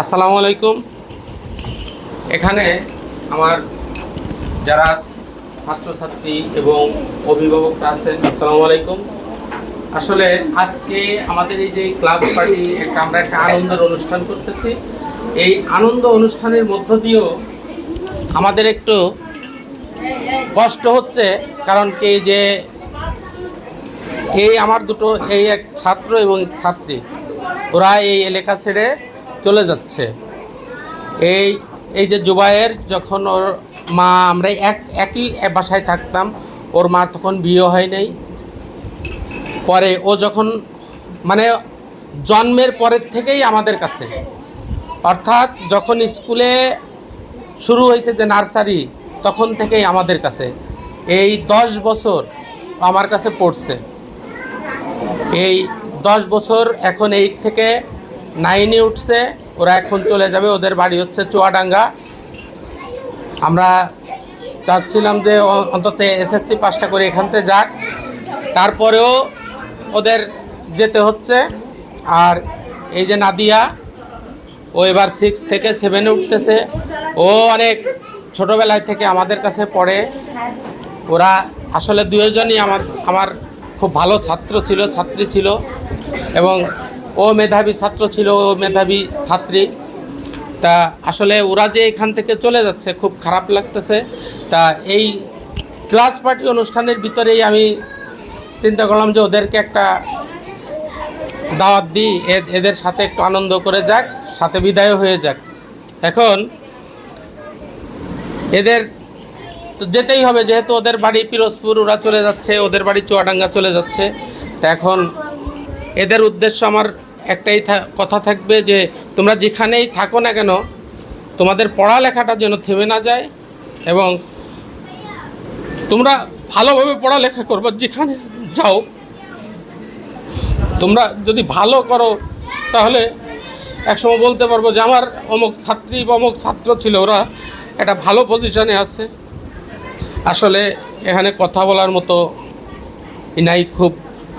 আসসালামু আলাইকুম। এখানে আমার যারা ছাত্রছাত্রী এবং অভিভাবকরা আছেন, আসসালামু আলাইকুম। আসলে আজকে আমাদের এই যে ক্লাস পার্টি, একটা আমরা একটা আনন্দের অনুষ্ঠান করতেছি। এই আনন্দ অনুষ্ঠানের মধ্য দিয়েও আমাদের একটু কষ্ট হচ্ছে, কারণ কি যে এই আমার দুটো, এই এক ছাত্র এবং ছাত্রী। ওরা এই এলাকা ছেড়ে চলে যাচ্ছে। এই এই যে জুবাইয়ের যখন ওর মা, আমরা এক, একই বাসায় থাকতাম, ওর মা তখন বিয়ে হয় নাই। পরে ও যখন মানে জন্মের পরের থেকেই আমাদের কাছে। অর্থাৎ যখন স্কুলে শুরু হয়েছে যে নার্সারি, তখন থেকেই আমাদের কাছে। এই দশ বছর আমার কাছে পড়ছে। এই দশ বছর এখন এইট থেকে নাইনে উঠছে, ওরা এখন চলে যাবে, ওদের বাড়ি হচ্ছে চুয়াডাঙ্গা। আমরা চাচ্ছিলাম যে অন্তত এসএসসি পাসটা করে এখান থেকে যাক। তারপরেও ওদের যেতে হচ্ছে। আর এই যে নাদিয়া, ও এবার সিক্স থেকে সেভেনে উঠতেছে। ও অনেক ছোটোবেলায় থেকে আমাদের কাছে পড়ে। ওরা আসলে দুজনই আমার আমার খুব ভালো ছাত্র ছিল, ছাত্রী ছিল। এবং ও মেধাবী ছাত্র ছিল, ও মেধাবী ছাত্রী। তা আসলে ওরা যে এখান থেকে চলে যাচ্ছে, খুব খারাপ লাগতেছে। তা এই ক্লাস পার্টি অনুষ্ঠানের ভিতরেই আমি চিন্তা করলাম যে ওদেরকে একটা দাওয়াত দিই এদের সাথে একটু আনন্দ করে যাক, সাথে বিদায় হয়ে যাক। এখন এদের তো যেতেই হবে, যেহেতু ওদের বাড়ি পিরোজপুর, ওরা চলে যাচ্ছে, ওদের বাড়ি চুয়াডাঙ্গা চলে যাচ্ছে। তা এখন এদের উদ্দেশ্য আমার একটাই কথা থাকবে যে তোমরা যেখানেই থাকো না কেন, তোমাদের পড়ালেখাটা যেন থেমে না যায় এবং তোমরা ভালোভাবে পড়ালেখা করব যেখানে যাও। তোমরা যদি ভালো করো, তাহলে একসময় বলতে পারব যে আমার অমুক ছাত্রী বা অমুক ছাত্র ছিল, ওরা একটা ভালো পজিশনে আছে। আসলে এখানে কথা বলার মতো নাই, খুব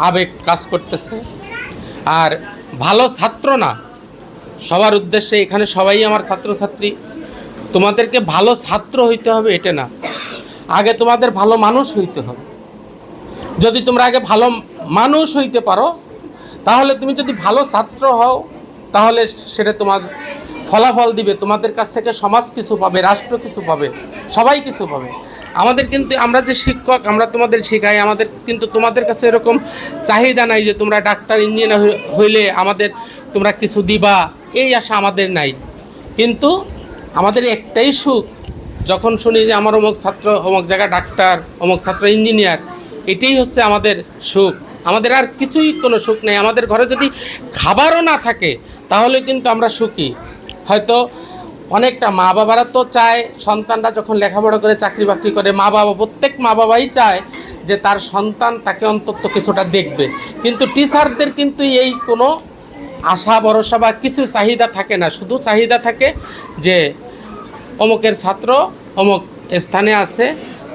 আবেগ কাজ করতেছে। আর ভালো ছাত্র না। সবার উদ্দেশ্যে এখানে সবাই আমার ছাত্রছাত্রী। তোমাদেরকে ভালো ছাত্র হইতে হবে এটা না। আগে তোমাদের ভালো মানুষ হইতে হবে। যদি তোমরা আগে ভালো মানুষ হইতে পারো, তাহলে তুমি যদি ভালো ছাত্র হও, তাহলে সেটা তোমার ফলাফল দিবে। তোমাদের কাছ থেকে সমাজ কিছু পাবে, রাষ্ট্র কিছু পাবে, সবাই কিছু পাবে। আমাদের কিন্তু আমরা যে শিক্ষক, আমরা তোমাদের শেখাই, আমাদের কিন্তু তোমাদের কাছে এরকম চাহিদা নাই যে তোমরা ডাক্তার, ইঞ্জিনিয়ার হইলে আমাদের তোমরা কিছু দিবা। এই আশা আমাদের নাই। কিন্তু আমাদের একটাই সুখ, যখন শুনি যে আমার অমুক ছাত্র, অমুক জায়গায় ডাক্তার, অমুক ছাত্র, ইঞ্জিনিয়ার, এটাই হচ্ছে আমাদের সুখ। আমাদের আর কিছুই কোনো সুখ নেই। আমাদের ঘরে যদি খাবারও না থাকে, তাহলে কিন্তু আমরা সুখী। হয়তো অনেকটা মা বাবারা তো চায়, সন্তানরা যখন লেখাপড়া করে, চাকরি বাকরি করে, মা বাবা, প্রত্যেক মা বাবাই চায় যে তার সন্তান তাকে অন্তত কিছুটা দেখবে। কিন্তু টিচারদের কিন্তু এই কোনো আশা, ভরসা বা কিছু চাহিদা থাকে না। শুধু চাহিদা থাকে যে অমুকের ছাত্র অমুক স্থানে আছে,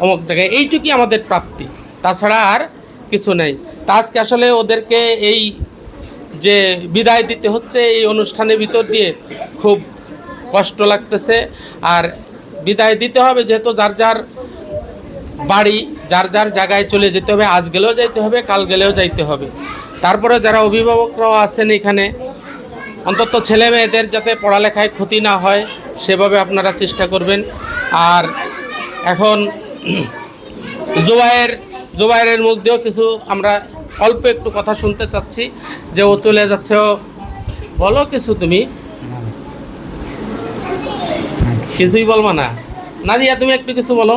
অমুক জায়গায়। এইটুকুই আমাদের প্রাপ্তি। তাছাড়া আর কিছু নেই। তা আজকে আসলে ওদেরকে এই যে বিদায় দিতে হচ্ছে, এই অনুষ্ঠানের ভিতর দিয়ে খুব কষ্ট লাগতেছে। আর বিদায় দিতে হবে যেহেতু যার যার বাড়ি, যার যার জায়গায় চলে যেতে হবে। আজ গেলেও যাইতে হবে, কাল গেলেও যাইতে হবে। তারপরে যারা অভিভাবকরাও আছেন এখানে, অন্তত ছেলে মেয়েদের যাতে পড়ালেখায় ক্ষতি না হয়, সেভাবে আপনারা চেষ্টা করবেন। আর এখন জুবাইয়ের জুবাইরের মুখ দিয়েও কিছু আমরা অল্প একটু কথা শুনতে চাচ্ছি, যে ও চলে যাচ্ছে। বলো কিছু তুমি। কিছুই বলব না। নাদিয়া তুমি একটু কিছু বলো।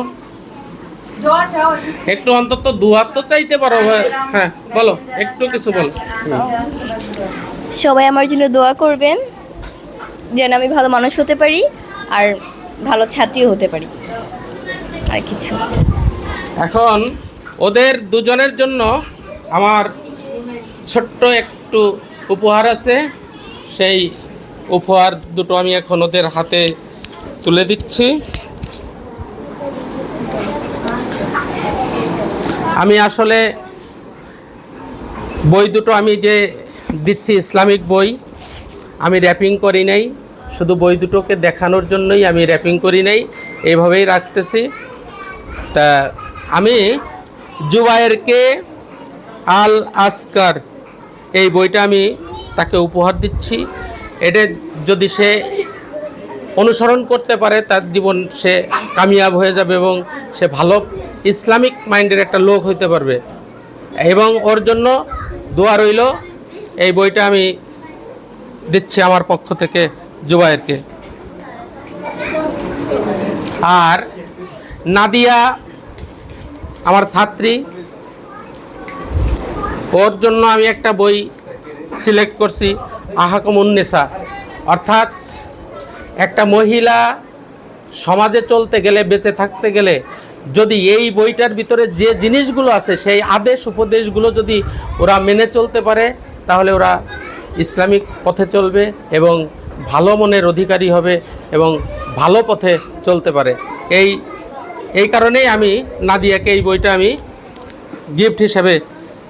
একটু অন্তত দুহাত তো চাইতে পারো হ্যাঁ বলো একটু কিছু বলো। সবাই আমার জন্য দোয়া করবেন যেন আমি ভালো মানুষ হতে পারি আর ভালো ছাত্রীও হতে পারি। আর কিছু। এখন ওদের দুজনের জন্য আমার ছোট্ট একটু উপহার আছে। সেই উপহার দুটো আমি এখন ওদের হাতে তুলে দিচ্ছি। আমি আসলে বই দুটো আমি যে দিচ্ছি, ইসলামিক বই, আমি র্যাপিং করি নাই। শুধু বই দুটোকে দেখানোর জন্যই আমি র্যাপিং করি নাই, এইভাবেই রাখতেছি। তা আমি জুবায়েরকে আল আসকার, এই বইটা আমি তাকে উপহার দিচ্ছি। এটা যদি সে অনুসরণ করতে পারে, তার জীবন সে কামিয়াব হয়ে যাবে এবং সে ভালো ইসলামিক মাইন্ডের একটা লোক হইতে পারবে। এবং ওর জন্য দোয়া রইল, এই বইটা আমি দিচ্ছি আমার পক্ষ থেকে জুবায়েরকে আর নাদিয়া, আমার ছাত্রী, ওর জন্য আমি একটা বই সিলেক্ট করছি আহাকমুন্নেসা অর্থাৎ একটা মহিলা সমাজে চলতে গেলে, বেঁচে থাকতে গেলে যদি এই বইটার ভিতরে যে জিনিসগুলো আছে, সেই আদেশ, উপদেশগুলো যদি ওরা মেনে চলতে পারে, তাহলে ওরা ইসলামিক পথে চলবে এবং ভালো মনের অধিকারী হবে এবং ভালো পথে চলতে পারে। এই এই কারণেই আমি নাদিয়াকে এই বইটা আমি গিফট হিসাবে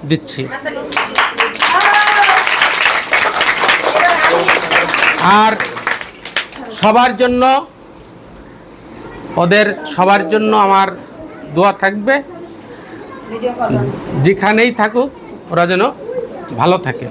দিচ্ছি। আর সবার জন্য ওদের সবার জন্য আমার দোয়া থাকবে। যেখানেই থাকুক ওরা যেন ভালো থাকে।